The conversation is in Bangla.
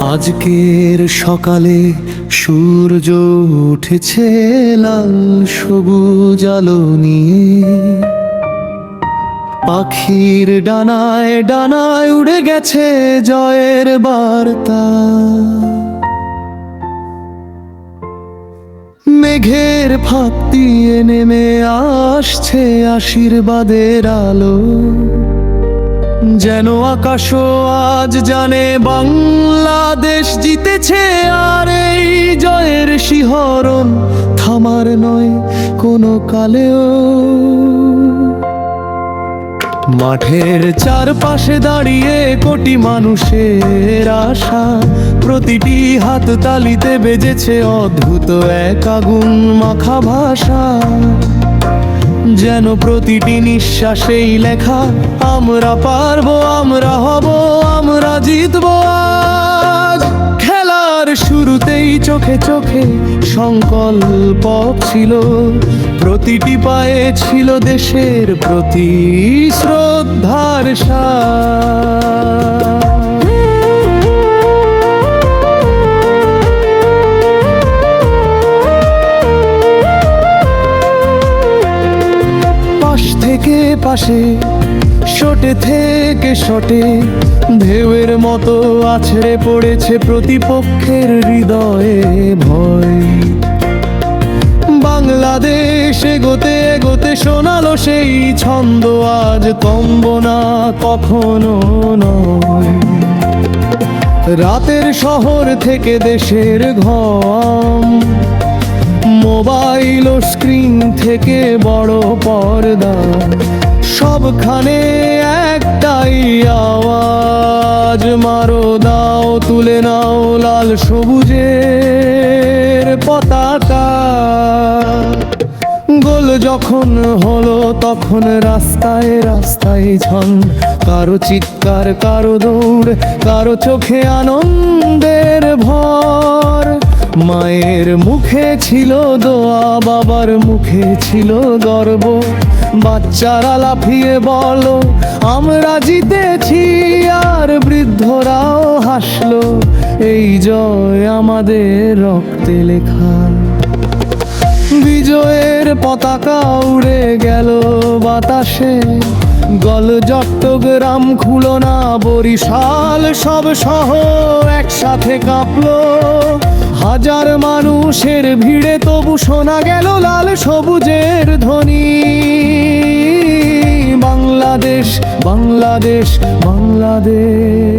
আজকের সকালে সূর্য উঠেছে লাল সবুজ আলো নিয়ে। পাখির ডানায় ডানায় উড়ে গেছে জয়ের বার্তা। মেঘের ফাঁক দিয়ে নেমে আসছে আশীর্বাদের আলো। যেন আকাশও আজ জানে বাংলাদেশ জিতেছে আর এই জয়ের শিহরণ থামার নয় কোনো কালেও। মাঠের চারপাশে দাঁড়িয়ে কোটি মানুষের আশা, প্রতিটি হাত তালিতে বেজেছে অদ্ভুত এক আগুন মাখা ভাষা। যেন প্রতিটি নিঃশ্বাসেই লেখা, আমরা পারব, আমরা হব, আমরা জিতবো খেলার শুরুতেই চোখে চোখে সংকল্প ছিল। প্রতিটি পায়ে ছিল দেশের প্রতি শ্রদ্ধার সার পাশে, শটে থেকে শটে, ঢেউয়ের মতো আছড়ে পড়েছে প্রতিপক্ষের হৃদয়ে ভয়। বাংলাদেশ এগোতে এগোতে শোনালো সেই ছন্দ, আজ কম্ব না কখনো নয়। রাতের শহর থেকে দেশের ঘম, মোবাইল ও স্ক্রিন থেকে বড় পর্দা। সবখানে একটাই আওয়াজ। মারো দাও, তুলে নাও লাল সবুজের পতাকা। গোল যখন হলো, তখন রাস্তায় রাস্তায় ঝন। কারও চিৎকার, কারও দৌড়, কারও চোখে আনন্দের ভর। মায়ের মুখে ছিল দোয়া, বাবার মুখে ছিল গর্ব। বাচ্চারা লাফিয়ে বলো, আমরা জিতেছি আর বৃদ্ধরাও হাসলো। এই জয় আমাদের রক্তে লেখা। বিজয়ের পতাকা উড়ে গেল বাতাসে। গল চট্টগ্রাম খুলনা বরিশাল সব শহর একসাথে কাঁপলো। হাজার মানুষের ভিড়ে তবু শোনা গেল লাল সবুজের ধ্বনি। বাংলাদেশ বাংলাদেশ বাংলাদেশ।